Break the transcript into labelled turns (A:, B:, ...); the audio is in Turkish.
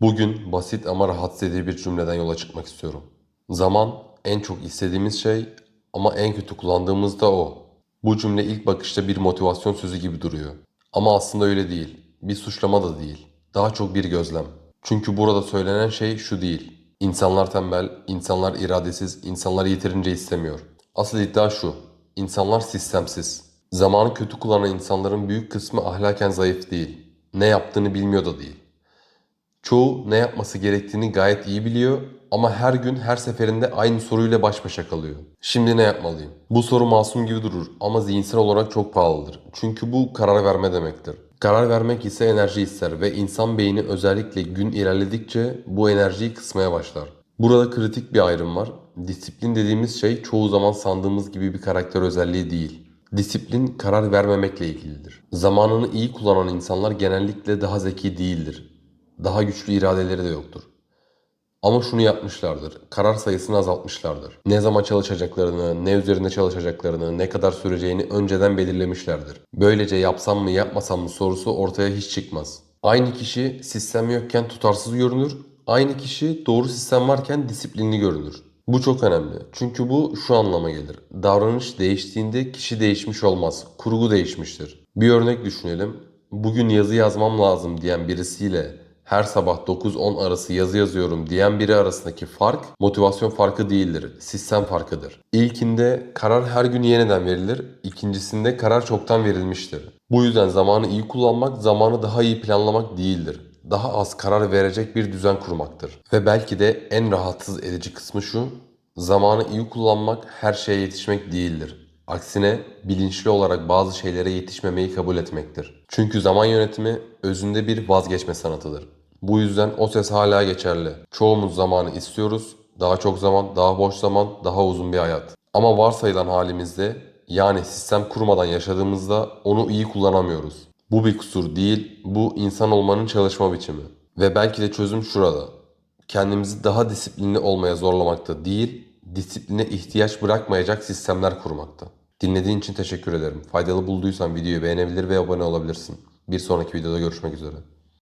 A: Bugün basit ama rahatsız edici bir cümleden yola çıkmak istiyorum. Zaman en çok istediğimiz şey ama en kötü kullandığımız da o. Bu cümle ilk bakışta bir motivasyon sözü gibi duruyor. Ama aslında öyle değil. Bir suçlama da değil. Daha çok bir gözlem. Çünkü burada söylenen şey şu değil. İnsanlar tembel, insanlar iradesiz, insanlar yeterince istemiyor. Asıl iddia şu. İnsanlar sistemsiz. Zamanı kötü kullanan insanların büyük kısmı ahlaken zayıf değil. Ne yaptığını bilmiyor da değil. Çoğu ne yapması gerektiğini gayet iyi biliyor ama her gün her seferinde aynı soruyla baş başa kalıyor. Şimdi ne yapmalıyım? Bu soru masum gibi durur ama zihinsel olarak çok pahalıdır. Çünkü bu karar verme demektir. Karar vermek ise enerji ister ve insan beyni özellikle gün ilerledikçe bu enerjiyi kısmaya başlar. Burada kritik bir ayrım var. Disiplin dediğimiz şey çoğu zaman sandığımız gibi bir karakter özelliği değil. Disiplin karar vermemekle ilgilidir. Zamanını iyi kullanan insanlar genellikle daha zeki değildir. Daha güçlü iradeleri de yoktur. Ama şunu yapmışlardır. Karar sayısını azaltmışlardır. Ne zaman çalışacaklarını, ne üzerinde çalışacaklarını, ne kadar süreceğini önceden belirlemişlerdir. Böylece yapsam mı yapmasam mı sorusu ortaya hiç çıkmaz. Aynı kişi sistem yokken tutarsız görünür. Aynı kişi doğru sistem varken disiplinli görünür. Bu çok önemli. Çünkü bu şu anlama gelir. Davranış değiştiğinde kişi değişmiş olmaz. Kurgu değişmiştir. Bir örnek düşünelim. Bugün yazı yazmam lazım diyen birisiyle her sabah 9-10 arası yazı yazıyorum diyen biri arasındaki fark motivasyon farkı değildir, sistem farkıdır. İlkinde karar her gün yeniden verilir, ikincisinde karar çoktan verilmiştir. Bu yüzden zamanı iyi kullanmak, zamanı daha iyi planlamak değildir. Daha az karar verecek bir düzen kurmaktır. Ve belki de en rahatsız edici kısmı şu, zamanı iyi kullanmak her şeye yetişmek değildir. Aksine bilinçli olarak bazı şeylere yetişmemeyi kabul etmektir. Çünkü zaman yönetimi özünde bir vazgeçme sanatıdır. Bu yüzden o ses hala geçerli. Çoğumuz zamanı istiyoruz. Daha çok zaman, daha boş zaman, daha uzun bir hayat. Ama varsayılan halimizde yani sistem kurmadan yaşadığımızda onu iyi kullanamıyoruz. Bu bir kusur değil, bu insan olmanın çalışma biçimi. Ve belki de çözüm şurada. Kendimizi daha disiplinli olmaya zorlamakta değil, disipline ihtiyaç bırakmayacak sistemler kurmakta. Dinlediğin için teşekkür ederim. Faydalı bulduysan videoyu beğenebilir ve abone olabilirsin. Bir sonraki videoda görüşmek üzere.